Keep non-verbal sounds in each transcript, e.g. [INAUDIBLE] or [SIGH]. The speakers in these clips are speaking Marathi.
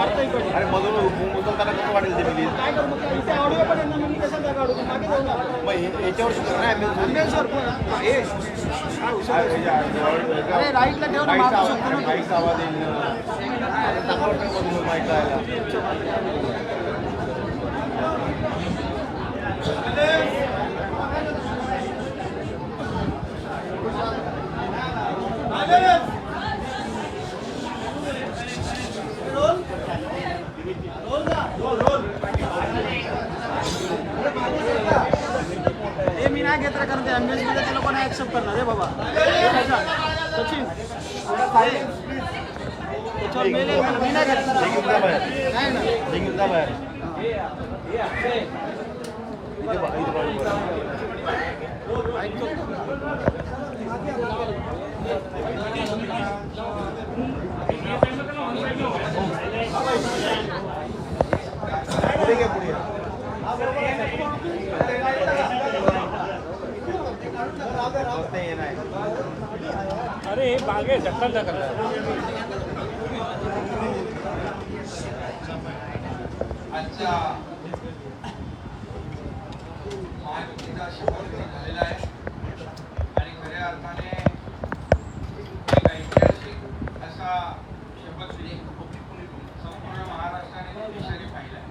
काढता इकडे अरे मधून उचलताना कसं वाटेल ते प्लीज काय करू मग इथे ऑडिओ पण यांना मी कशा जागा काढू मागे जाऊ ना मग हे- याच्यावर सुद्धा नाही ambulance होती. Ambulance वर पण- हा, हे. हा, हुशार आ- आहे. याच्या- अरे राईटला ठेव ना बाईकचा मागू आवाज- शकतो ना तू. बाईकचा आवाज येईल अरे चांगलं वाटतं मधून बाईकला यायला. हे मी नाही घेत रे कारण ते मध्ये ते लोक नाही ऍक्सेप्ट करणार रे बाबा सचिन त्याच्यावर मेल मला. मी नाही घेत बाहेर. नाही ना हे घेऊन जा बाहेर. इथे बा- इथे बाजूला बा. पुढे घ्या, पुढे घ्या. रस्ते हे नाही. अरे बागे मागे ढक्कन अच्छा झालेला आहे. आणि खऱ्या अर्थाने ऐतिहासिक असा शपथविधी संपूर्ण महाराष्ट्राने देशाने पाहिला आहे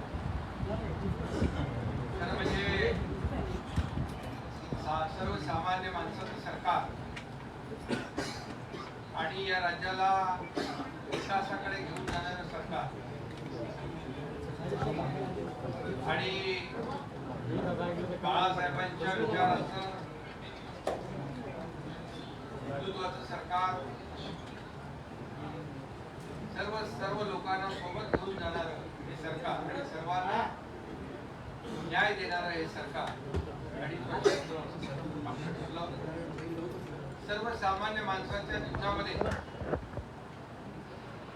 खरं म्हणजे सा- सर्वसामान्य माणसाचं सरकार आणि या राज्याला विकासाकडे घेऊन जाणारं सरकार आणि बाळासाहेबांच्या विचाराचं हिंदुत्वाचं सरकार सर्व सर्व लोकांना सोबत घेऊन जाणारं हे सरकार आणि सर्वांना न्याय देणार हे सरकार आणि आपण सर्वसामान्य माणसाच्या जीवनामध्ये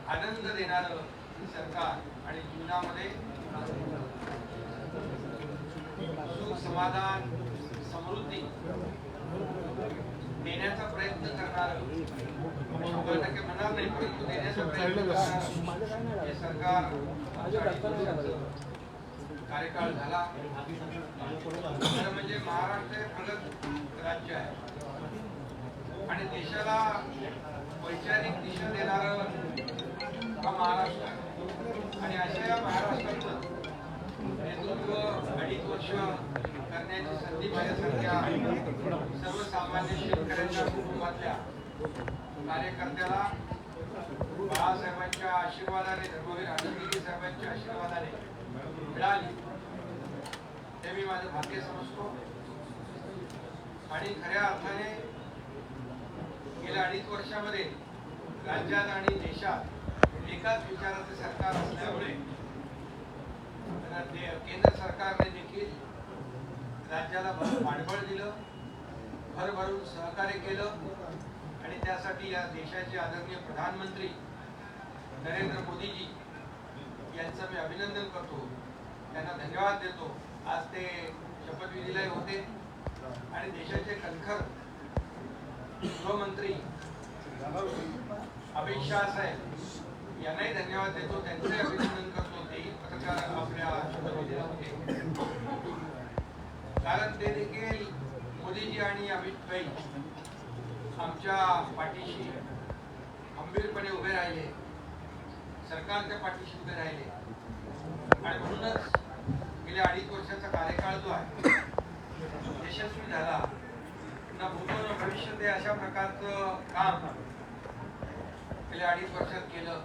आनंद देणार हे सरकार आणि जीवनामध्ये सुख समाधान समृद्धी देण्याचा प्रयत्न करणार. शंभर टक्के म्हणणार नाही परंतु देण्याचा प्रयत्न करणारं. हे सरकार अडीच वर्षाचं कार्यकाळ झाला. खरं म्हणजे महाराष्ट्र हे प्रगत राज्य आहे. आणि देशाला वैचारिक दिशा देणारं हा महाराष्ट्र आहे. आणि अशा या महाराष्ट्राचं नेतृत्व अडीच वर्ष करण्याची संधी माझ्यासारख्या सर्वसामान्य शेतकऱ्यांच्या कुटुंबातल्या कार्यकर्त्याला बाळासाहेबांच्या आशीर्वादाने धर्मवीर आनंदगिरी साहेबांच्या आशीर्वादाने मिळाली. हे मी माझं भाग्य समजतो. आणि खऱ्या अर्थाने गेल्या अडीच वर्षामध्ये राज्यात आणि देशात एकाच विचाराचे सरकार असल्यामुळे केंद्र सरकारने देखील राज्याला पाठबळ दिलं भरभरून सहकार्य केलं आणि त्यासाठी या देशाचे आदरणीय प्रधानमंत्री नरेंद्र मोदीजी यांचं मी अभिनंदन करतो. त्यांना धन्यवाद देतो. आज ते शपथविधीला होते. आणि देशाचे कणखर गृहमंत्री अमित शाह साहेब यांनाही धन्यवाद देतो. त्यांचंही अभिनंदन करतो. तेही पत्रकार आपल्या शपथविधीला होते. कारण ते देखील मोदीजी आणि अमित भाई आमच्या पाठीशी खंबीरपणे उभे राहिले. सरकारच्या पाठीशी उभे राहिले. आणि म्हणूनच गेल्या अडीच वर्षाचा कार्यकाळ जो आहे यशस्वी झाला. ना भूतो न भविष्य ते अशा प्रकारचं काम गेल्या अडीच वर्षात केलं.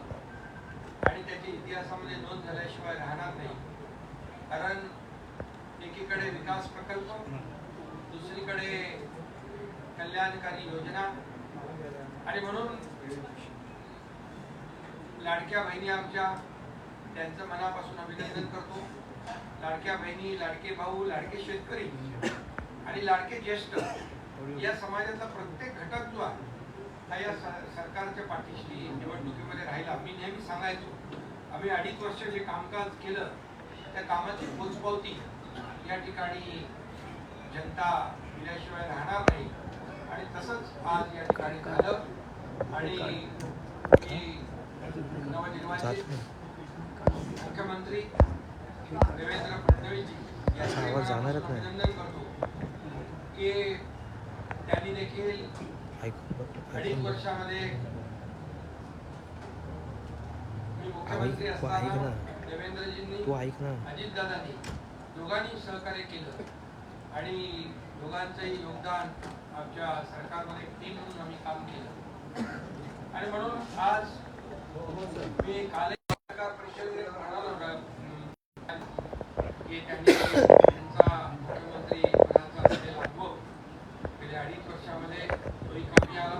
आणि त्याची इतिहासामध्ये नोंद झाल्याशिवाय राहणार नाही. कारण एकीकडे विकास प्रकल्प दुसरीकडे कल्याणकारी योजना. आणि म्हणून लाडक्या बहिणी आमच्या त्यांचं मनापासून अभिनंदन करतो. लाडक्या बहिणी लाडके भाऊ लाडके शेतकरी आणि लाडके ज्येष्ठ या समाजाचा प्रत्येक घटक जो आहे हा या सरकारच्या पाठीशी निवडणुकीमध्ये राहिला. मी नेहमी सांगायचो आम्ही अडीच वर्ष जे कामकाज केलं त्या कामाची पोचपावती या ठिकाणी जनता दिल्याशिवाय राहणार नाही. आणि तसंच आज या ठिकाणी झालं. आणि नवनिर्वाचित मुख्यमंत्री देवेंद्र फडणवीस यांचे नाही. अभिनंदन करतो की त्यांनी देखील अडीच वर्षामध्ये मुख्यमंत्री ऐक- ऐक असताना देवेंद्रजींनी तू ऐक ना. अजितदादांनी दोघांनी सहकार्य केलं. आणि दोघांचंही योगदान आमच्या सरकारमध्ये टीम म्हणून आम्ही काम केलं. आणि म्हणून आज मी काल पत्रकार परिषदेत म्हणालो की त्यांनी त्यांचा मुख्यमंत्री पदाचा असलेला अनुभव गेल्या अडीच वर्षामध्ये तोही कमी आला.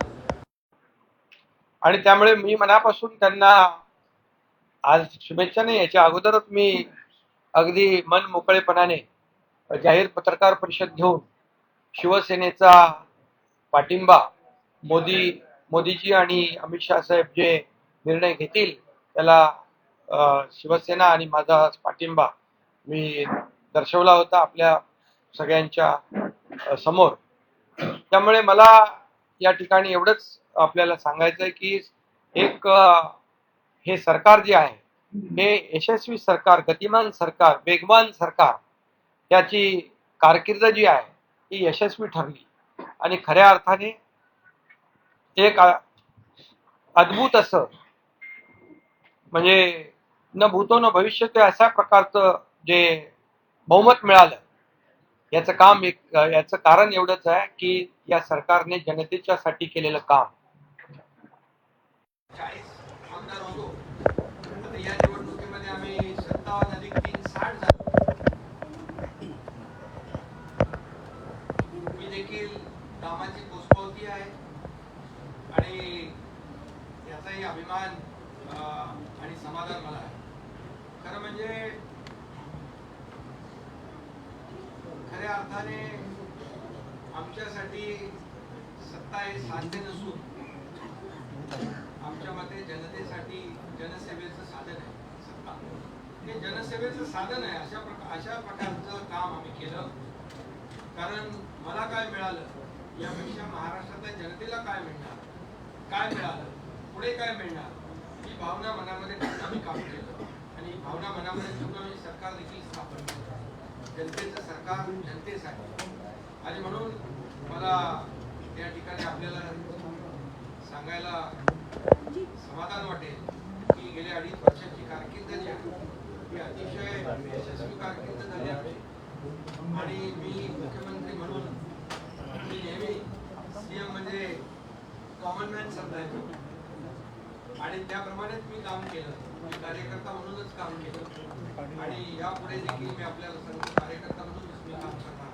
आणि त्यामुळे मी मनापासून त्यांना आज शुभेच्छा नाही याच्या अगोदरच मी अगदी मन मोकळेपणाने जाहीर पत्रकार परिषद घेऊन शिवसेनेचा पाठिंबा मोदी मोदीजी आणि अमित शहा साहेब जे निर्णय घेतील त्याला शिवसेना आणि माझा पाठिंबा मी दर्शवला होता आपल्या सगळ्यांच्या समोर. त्यामुळे मला या ठिकाणी एवढंच आपल्याला सांगायचं आहे की एक हे सरकार जे आहे हे यशस्वी सरकार गतिमान सरकार वेगवान सरकार त्याची कारकीर्द जी आहे ती यशस्वी ठरली. आणि खऱ्या अर्थाने एक अद्भुत असं म्हणजे न भूतो न भविष्य ते अशा प्रकारचं जे बहुमत मिळालं याचं काम एक याचं कारण एवढंच आहे की या सरकारने जनतेच्या साठी केलेलं काम आता या निवडणुकीमध्ये आम्ही सत्तावन्न अधिक तीन साठ झालो मी देखील कामाची पोचपावती आहे. आणि याचाही अभिमान आणि समाधान मला आहे. खरं म्हणजे खऱ्या अर्थाने आमच्यासाठी सत्ता हे साध्य नसून तुमच्या मते जनतेसाठी जनसेवेचं साधन आहे सत्ता. हे जनसेवेचं साधन आहे अशा प्रकार अशा प्रकारचं काम आम्ही केलं. कारण मला काय मिळालं यापेक्षा महाराष्ट्रातल्या जनतेला काय मिळणार? काय मिळालं? पुढे काय मिळणार? ही भावना मनामध्ये आम्ही काम केलं. आणि भावना मनामध्ये ठेवून आम्ही सरकार देखील स्थापन केलं. जनतेचं सरकार जनतेसाठी. आणि म्हणून मला या ठिकाणी आपल्याला सांगायला समाधान वाटेल की गेल्या अडीच वर्षाची कारकीर्द जी आहे ही अतिशय यशस्वी कारकीर्द झाली आहे. आणि मी मुख्यमंत्री म्हणून मी नेहमी सीएम म्हणजे कॉमन मॅन समजायचो. आणि त्याप्रमाणेच मी काम केलं. मी कार्यकर्ता म्हणूनच काम केलं. आणि यापुढे देखील मी आपल्याला सांगतो कार्यकर्ता म्हणूनच मी काम करणार.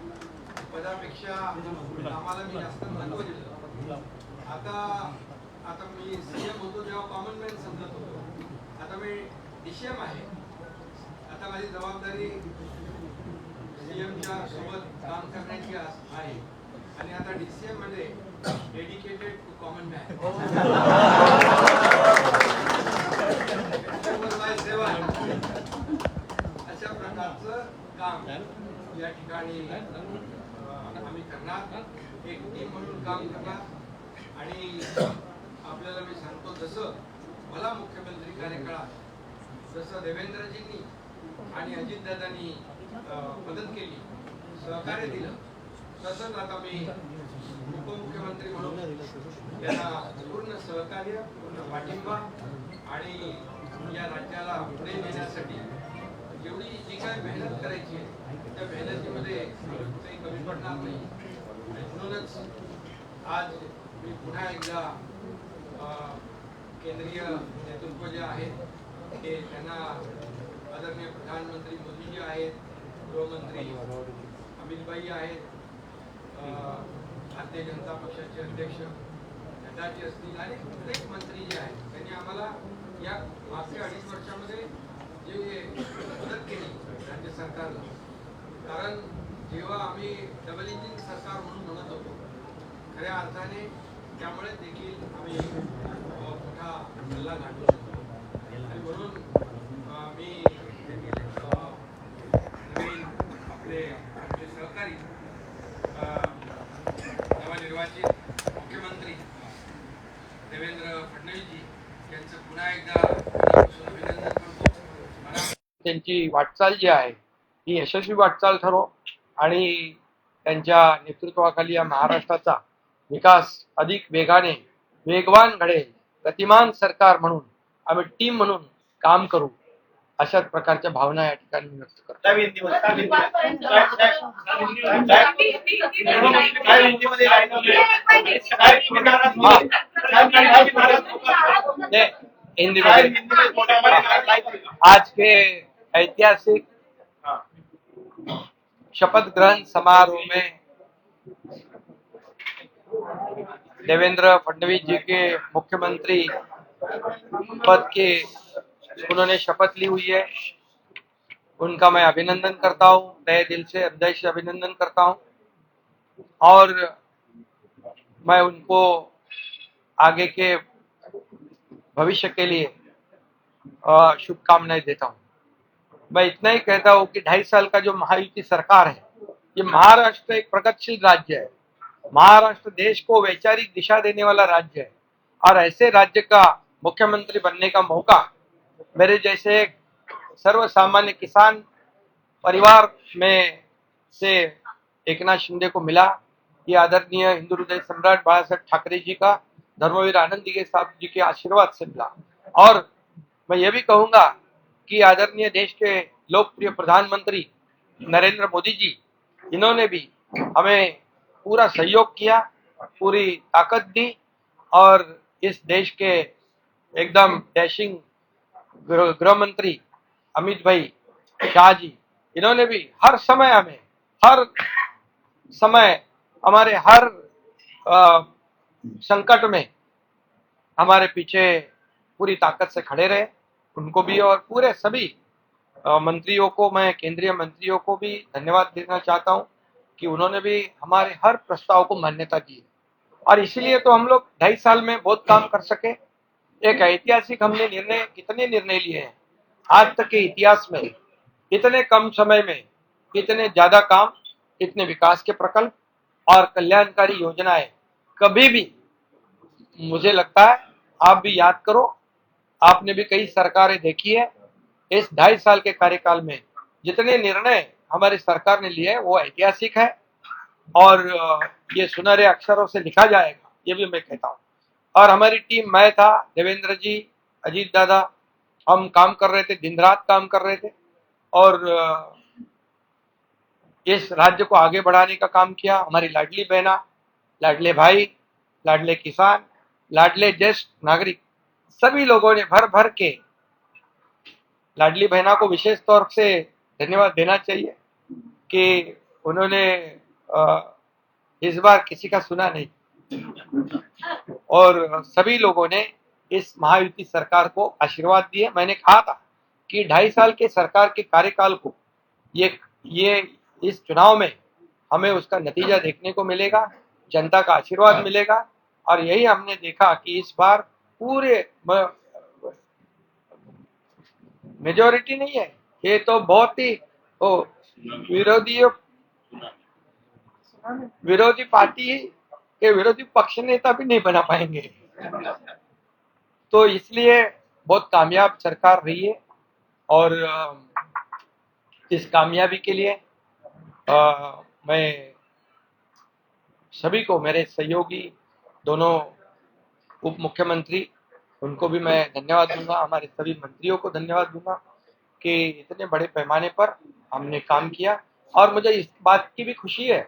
पदापेक्षा कामाला मी जास्त महत्त्व दिलं. आता आता मी सीएम होतो जेव्हा कॉमन मॅन समजत होतो. आता मी डीसीएम आहे. आता माझी जबाबदारी सीएमच्या सोबत काम करण्याची आहे. आणि आता डीसीएममध्ये डेडिकेटेड टू कॉमन मॅन सेवा अशा प्रकारचं काम या ठिकाणी आम्ही करणार. एक टीम म्हणून काम करणार. आणि आपल्याला मी सांगतो जसं मला मुख्यमंत्री कार्यकाळात जसं देवेंद्रजींनी आणि अजितदादांनी मदत केली सहकार्य दिलं तसंच आता मी उपमुख्यमंत्री म्हणून त्यांना पूर्ण सहकार्य पूर्ण पाठिंबा आणि या राज्याला पुढे नेण्यासाठी जेवढी जी काय मेहनत करायची आहे त्या मेहनतीमध्ये कुठेही कमी पडणार नाही. म्हणूनच आज मी पुन्हा एकदा केंद्रीय नेतृत्व जे आहे ते त्यांना आदरणीय प्रधानमंत्री मोदीजी आहेत गृहमंत्री अमितभाई आहेत भारतीय जनता पक्षाचे अध्यक्ष नड्डाजी असतील आणि अनेक मंत्री जे आहेत त्यांनी आम्हाला या मागच्या अडीच वर्षामध्ये जे मदत केली राज्य सरकारला कारण जेव्हा आम्ही डबल इंजिन सरकार म्हणून म्हणत होतो खऱ्या अर्थाने त्यामुळे देखील आम्ही मोठा हल्ला गाठू शकतो. आणि म्हणून मी नवीन आपले आमचे सहकारी नवनिर्वाचित मुख्यमंत्री देवेंद्र फडणवीसजी यांचं पुन्हा एकदा अभिनंदन करतो. त्यांची वाटचाल जी आहे ही यशस्वी वाटचाल ठरो आणि त्यांच्या नेतृत्वाखाली या महाराष्ट्राचा विकास अधिक वेगाने वेगवान घडेल गतिमान सरकार म्हणून आम्ही टीम म्हणून काम करू अशाच प्रकारच्या भावना या ठिकाणी मी व्यक्त करतो लाईन वगैरे. हा. हिंदी लाईन वगैरे. आज के ऐतिहासिक हाँ. शपथ ग्रहण समारोह में देवेंद्र फडणवीस जी के मुख्यमंत्री पद के उन्होंने शपथ ली हुई है। उनका मैं अभिनंदन करता हूँ। तहे दिल से हृदय से अभिनंदन करता हूँ। और मैं उनको आगे के भविष्य के लिए शुभकामनाएँ देता हूँ। मैं इतना ही कहता हूँ कि ढाई साल का जो महायुति सरकार है, ये महाराष्ट्र एक प्रगतिशील राज्य है। महाराष्ट्र देश को वैचारिक दिशा देने वाला राज्य है। और ऐसे राज्य का मुख्यमंत्री बनने का मौका मेरे जैसे सर्व सामान्य किसान परिवार में से एकनाथ शिंदे को मिला। ये आदरणीय हिंदू हृदय सम्राट बाला साहेब ठाकरे जी का, धर्मवीर आनंद दिगे साहब जी के आशीर्वाद से मिला। और मैं ये भी कहूँगा कि आदरणीय देश के लोकप्रिय प्रधानमंत्री नरेंद्र मोदी जी, इन्होंने भी हमें पूरा सहयोग किया पूरी ताकत दी और इस देश के एकदम डैशिंग गृह मंत्री अमित भाई शाह जी इन्होंने भी हर समय हमें हर समय हमारे हर अ, संकट में हमारे पीछे पूरी ताकत से खड़े रहे उनको भी और पूरे सभी मंत्रियों को मैं केंद्रीय मंत्रियों को भी धन्यवाद देना चाहता हूँ। कि उन्होंने भी हमारे हर प्रस्ताव को मान्यता दी और इसीलिए तो हम लोग ढाई साल में बहुत काम कर सके। एक ऐतिहासिक हमने निर्णय, कितने निर्णय लिए हैं? आज तक के इतिहास में इतने कम समय में इतने ज़्यादा काम इतने विकास के प्रकल्प और कल्याणकारी योजनाएँ कभी भी मुझे लगता है, आप भी याद करो, आपने भी कई सरकारें देखी है। इस ढाई साल के कार्यकाल में जितने निर्णय हमारी सरकार ने लिए हैं, वो ऐतिहासिक है और ये सुनहरे अक्षरों से लिखा जाएगा, ये भी मैं कहता हूँ। और हमारी टीम, मैं था, देवेंद्र जी, अजीत दादा, हम काम कर रहे थे, दिन रात काम कर रहे थे और इस राज्य को आगे बढ़ाने का काम किया, हमारी लाडली बहना, लाडले भाई, लाडले किसान, लाडले ज्येष्ठ नागरिक, सभी लोगों ने भर भर के लाडली बहना को विशेष तौर से धन्यवाद देना चाहिए कि उन्होंने इस बार किसी का सुना नहीं। और सभी लोगों ने इस महायुति सरकार को आशीर्वाद दिए। मैंने कहा था कि ढाई साल के सरकार के कार्यकाल को, ये ये इस चुनाव में हमें उसका नतीजा देखने को मिलेगा, जनता का आशीर्वाद मिलेगा। और यही हमने देखा कि इस बार पूरे मेजोरिटी नहीं है। ये तो बहुत ही ओ, विरोधी विरोधी पार्टी के विरोधी पक्ष नेता भी नहीं बना पाएँगे। तो इसलिए बहुत कामयाब सरकार रही है और इस कामयाबी के लिए अ, मैं सभी को मेरे सहयोगी दोनों उप मुख्यमंत्री उनको भी मैं धन्यवाद दूँगा हमारे सभी मंत्रियों को धन्यवाद दूँगा। कि इतने बड़े पैमाने पर हमने काम किया। और मुझे इस बात की भी खुशी है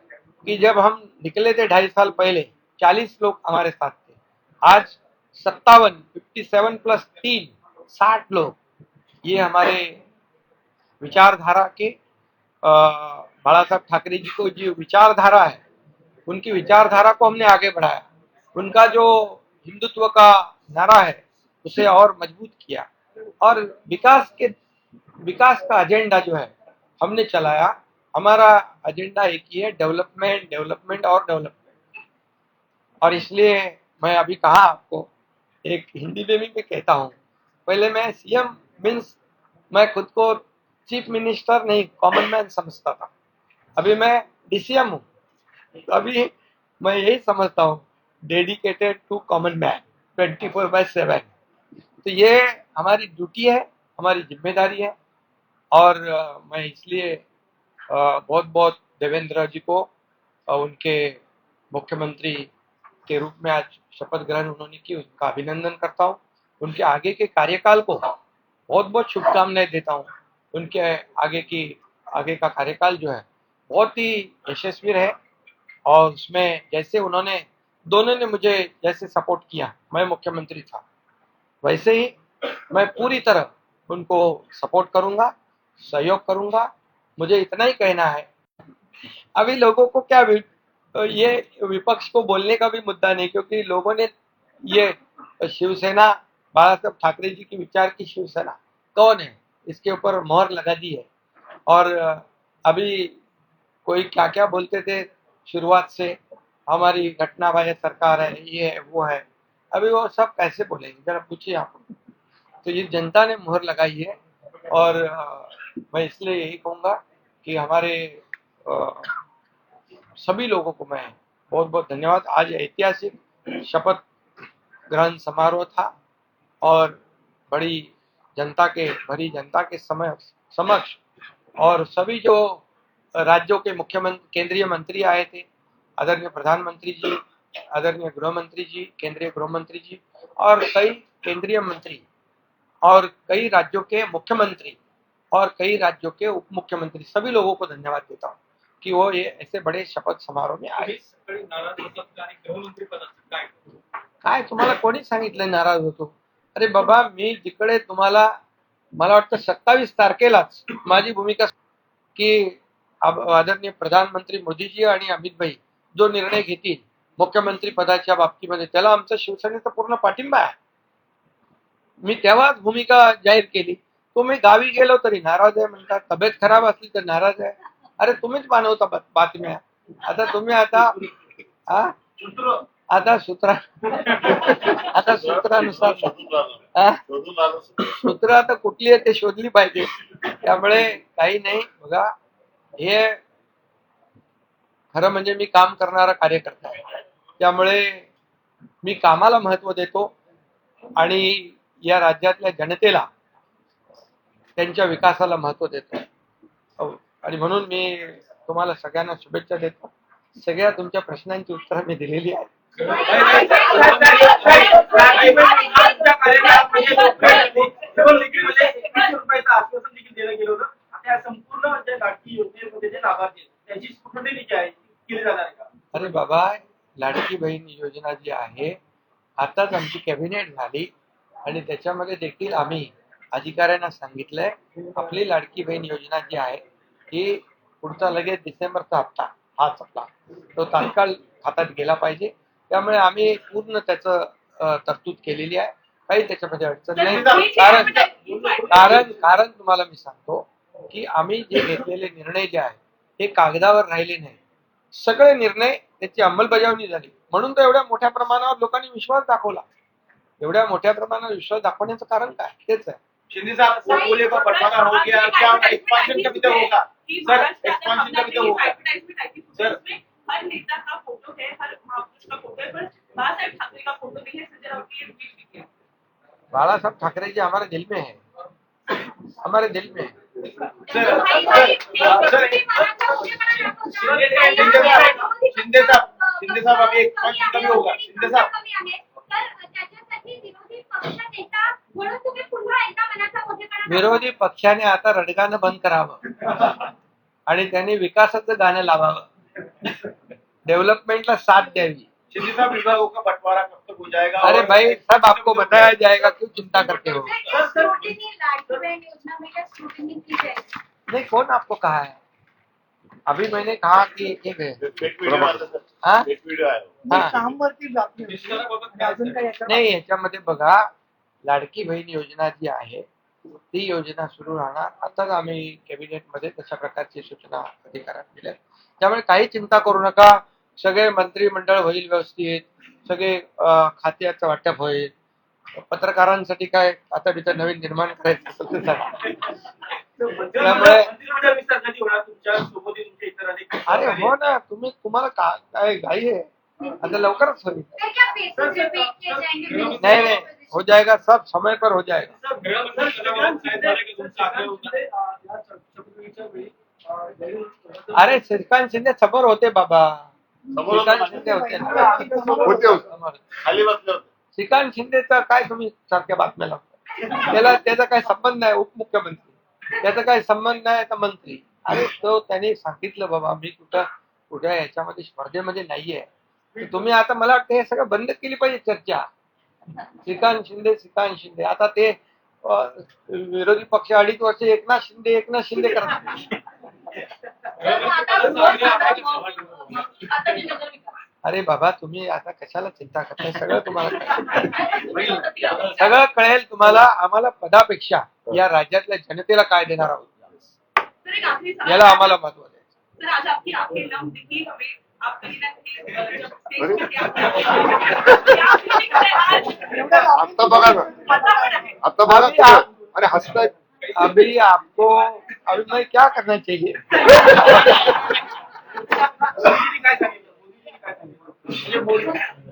कि जब हम निकले थे ढाई साल पहले, चालीस लोग हमारे साथ थे। आज सत्तावन फिफ्टी सेवन प्लस तीन, साठ लोग। ये हमारे विचारधारा के बाला साहब ठाकरे जी को जो विचारधारा है, उनकी विचारधारा को हमने आगे बढ़ाया। उनका जो हिंदुत्व का नारा है, उसे और मज़बूत किया। और विकास के विकास का एजेंडा जो है, हमने चलाया। हमारा एजेंडा एक ही है डेवलपमेंट डेवलपमेंट और डेवलपमेंट और इसलिए मैं अभी कहा आपको, एक हिंदी में भी मैं कहता हूँ, पहले मैं सीएम मीन्स मैं खुद को चीफ मिनिस्टर नहीं कॉमन मैन समझता था। अभी मैं डीसीएम हूँ तो अभी मैं यही समझता हूँ dedicated to common man twenty four by seven तो ये हमारी ड्यूटी है हमारी ज़िम्मेदारी है। और मैं इसलिए बहुत बहुत देवेंद्र जी को उनके मुख्यमंत्री के रूप में आज शपथ ग्रहण उन्होंने की, उनका अभिनंदन करता हूँ। उनके आगे के कार्यकाल को बहुत बहुत शुभकामनाएँ देता हूँ। उनके आगे की, आगे का कार्यकाल जो है, बहुत ही यशस्वी रहे। और उसमें जैसे उन्होंने, दोनों ने मुझे जैसे सपोर्ट किया, मैं मुख्यमंत्री था, वैसे ही मैं पूरी तरह उनको सपोर्ट करूँगा, सहयोग करूँगा। मुझे इतना ही कहना है। अभी लोगों को क्या ये विपक्ष को बोलने का भी मुद्दा नहीं, क्योंकि लोगों ने ये शिवसेना बाला साहब ठाकरे जी की विचार की शिवसेना। कौन है? इसके ऊपर मोहर लगा दी है। और अभी कोई क्या क्या बोलते थे शुरुआत से, हमारी घटना वाले सरकार है, ये है, वो है। अभी वो सब कैसे बोलेंगे? जरा पूछिए आप। तो ये जनता ने मुहर लगाई है और अ, मैं इसलिए यही कहूँगा कि हमारे सभी लोगों को मैं बहुत बहुत धन्यवाद। आज ऐतिहासिक शपथ ग्रहण समारोह था और बड़ी जनता के भरी जनता के समय समक्ष और सभी जो राज्यों के मुख्यमंत्री केंद्रीय मंत्री आए थे आदरणीय प्रधानमंत्री जी आदरणीय गृह मंत्री जी केंद्रीय गृह मंत्री जी और कई केंद्रीय मंत्री और कई राज्यों के मुख्यमंत्री और कई राज्यों के उप मुख्यमंत्री सभी लोगों को धन्यवाद देता हूँ कि वो ये ऐसे बड़े शपथ समारोह में आए। काय तुम्हाला कोणी सांगितलं नाराज होतो? अरे बाबा मी जिकडे तुम्हाला मला वाटतं सत्तावीस तारखेलाच माझी भूमिका की आदरणीय प्रधानमंत्री मोदीजी आणि अमित भाई जो निर्णय घेतील मुख्यमंत्री पदाच्या बाबतीमध्ये त्याला आमचा शिवसेनेचा पूर्ण पाठिंबा आहे. मी तेव्हाच भूमिका जाहीर केली. तुम्ही गावी गेलो तरी नाराज आहे म्हणतात तब्येत खराब असली तर नाराज आहे. अरे तुम्हीच मानवता बा- बातम्या. आता तुम्ही आता हा? सूत्र. आता सूत्रा. आता सूत्रानुसार? सूत्र आता कुठली आहे ते शोधली पाहिजे. त्यामुळे काही नाही. बघा हे खरं म्हणजे मी काम करणारा कार्यकर्ता आहे. त्यामुळे मी कामाला महत्त्व देतो आणि या राज्यातल्या जनतेला त्यांच्या विकासाला महत्त्व देतो. हो. आणि म्हणून मी तुम्हाला सगळ्यांना शुभेच्छा देतो. सगळ्या तुमच्या प्रश्नांची उत्तरं मी दिलेली आहेत. अरे बाबा लाडकी बहीण योजना जी आहे आताच आमची कॅबिनेट झाली. आणि त्याच्यामध्ये देखील आम्ही अधिकाऱ्यांना सांगितलंय आपली लाडकी बहीण योजना जी आहे ही पुढचा लगेच डिसेंबरचा हप्ता हा आपला तो तात्काळ खात्यात गेला पाहिजे. त्यामुळे आम्ही पूर्ण त्याचं तरतूद केलेली आहे. काही त्याच्यामध्ये अडचण नाही. कारण कारण कारण तुम्हाला मी सांगतो की आम्ही जे घेतलेले निर्णय जे आहे हे कागदावर राहिले नाही सगळे निर्णय त्याची अंमलबजावणी झाली. म्हणून तर एवढ्या मोठ्या प्रमाणावर लोकांनी विश्वास दाखवला. एवढ्या मोठ्या प्रमाणावर विश्वास दाखवण्याचं कारण काय? तेच आहे. शिंदे साहब वो बोले का बंटवारा हो गया क्या एक्सपांशन कभी तक होगा सर एक्सपांशन कभी तक होगा सर हर नेता का फोटो है हर महापुरुष का फोटो है पर बाला साहेब ठाकरे का फोटो नहीं है संजय राउत की ट्वीट भी बाला साहब ठाकरे जी हमारे दिल में है. हमारे दिल में सर सर शिंदे साहब शिंदे साहब शिंदे साहब अभी एक्सपांशन कभी होगा. शिंदे साहब त्याच्यासाठी विरोधी पक्ष नेता म्हणून तुम्ही पुन्हा एकदा मनाचा मोठेपणा विरोधी पक्षाने आता रडगाणं बंद करावं. आणि त्यांनी विकासाचं गाणं लावावं. डेव्हलपमेंटला साथ द्यावी. हो जाएगा अरे भाई सब आपको बताया जाएगा क्यों चिंता करते हो? नहीं कौन आपको कहा है? अभी मैंने कहा कि एक है. हाँ? हाँ. नाही याच्यामध्ये बघा लाडकी बहीण योजना जी आहे ती योजना सुरू राहणार. आताच आम्ही कॅबिनेटमध्ये तशा प्रकारची सूचना अधिकाऱ्यांना दिल्या. त्यामुळे काही चिंता करू नका. सगळे मंत्रिमंडळ होईल व्यवस्थित. सगळे खात्याचं वाटप होईल. पत्रकारांसाठी काय आता तिथं नवीन निर्माण करायचं असेल तर सांगा. त्यामुळे- अरे हो ना. तुम्ही तुम्हाला काय घाई आहे? आता लवकरच होईल. नहीं नहीं. हो जाएगा सब समय पर हो जाएगा। अरे श्रीकांत शिंदे समोर होते बाबा। श्रीकांत शिंदे होते. खाली बसले श्रीकांत शिंदेचा काय तुम्ही सारख्या बातम्या लावता? त्याला त्याचा काही संबंध नाही उपमुख्यमंत्री. त्याचा काही संबंध नाही आता मंत्री. अरे तो त्याने सांगितलं बाबा मी कुठं कुठं याच्यामध्ये स्पर्धेमध्ये नाहीये. तर तुम्ही आता मला वाटतं हे सगळं बंद केली पाहिजे चर्चा. श्रीकांत शिंदे श्रीकांत शिंदे. आता ते विरोधी पक्ष अडीच वर्ष एकनाथ शिंदे एकनाथ शिंदे करतात अरे बाबा तुम्ही आता कशाला चिंता करताय? सगळं तुम्हाला सगळं कळेल तुम्हाला. आम्हाला पदापेक्षा या राज्यातल्या जनतेला काय देणार आहोत? याला आम्हाला महत्त्व द्यायचं. सर आज आपकी आंखें नम दिखी हमें आप कहीं ना कहीं अ, जब स्टेज पे आप क्या फीलिंग है आज। आता बघा ना वातावरण आहे आता बघा अभी तुम्ही. आप- अरे हसताय अभी आपको अभी मैं क्या करना चाहिए? मोदीजींनी काय सांगितलं मोदीजींनी काय सांगितलं म्हणजे मोदी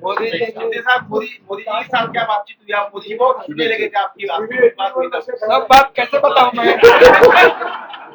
मोदी जी- शिंदे साहब मोदी मोदी जी के साथ क्या बातचीत हुई? आप मोदी जी बहुत खुले लगे थे आपकी बात बात हुई तब सब बात कैसे बताऊं मैं? [LAUGHS]